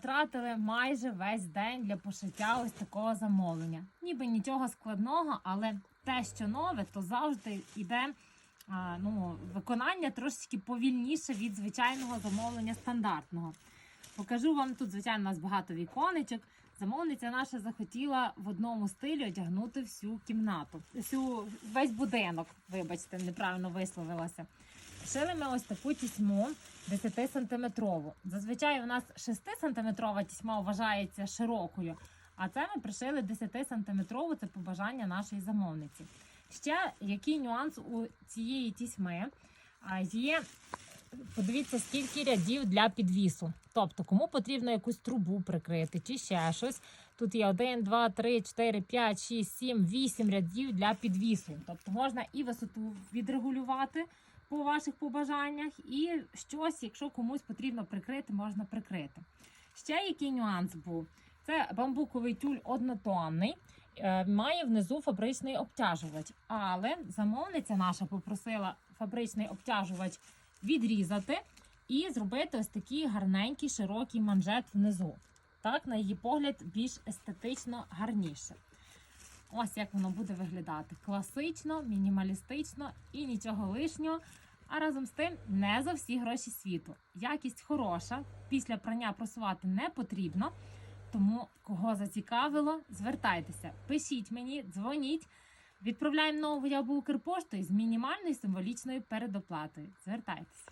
потратили майже весь день для пошиття ось такого замовлення. Ніби нічого складного, але те, що нове, то завжди йде ну, виконання трошечки повільніше від звичайного замовлення стандартного. Покажу вам тут, звичайно, у нас багато віконечок. Замовниця наша захотіла в одному стилі одягнути всю кімнату, всю весь будинок. Вибачте, неправильно висловилася. Шили ми ось таку тісьму 10 сантиметрову. Зазвичай у нас 6 сантиметрова тісьма вважається широкою, а це ми пришили 10 сантиметрову. Це побажання нашої замовниці. Ще який нюанс у цієї тісьми є. Подивіться, скільки рядів для підвісу. Тобто, кому потрібно якусь трубу прикрити чи ще щось. Тут є 1, 2, 3, 4, 5, 6, 7, 8 рядів для підвісу. Тобто можна і висоту відрегулювати по ваших побажаннях, і щось, якщо комусь потрібно прикрити, можна прикрити. Ще який нюанс був? Це бамбуковий тюль однотонний, е, має внизу фабричний обтяжувач. Але замовниця наша попросила фабричний обтяжувач відрізати і зробити ось такий гарненький широкий манжет внизу. Так, на її погляд, більш естетично гарніше. Ось як воно буде виглядати. Класично, мінімалістично і нічого лишнього. А разом з тим не за всі гроші світу. Якість хороша, після прання просувати не потрібно. Тому кого зацікавило, звертайтеся, пишіть мені, дзвоніть. Відправляємо нову я Укрпоштою з мінімальною символічною передоплатою. Звертайтеся.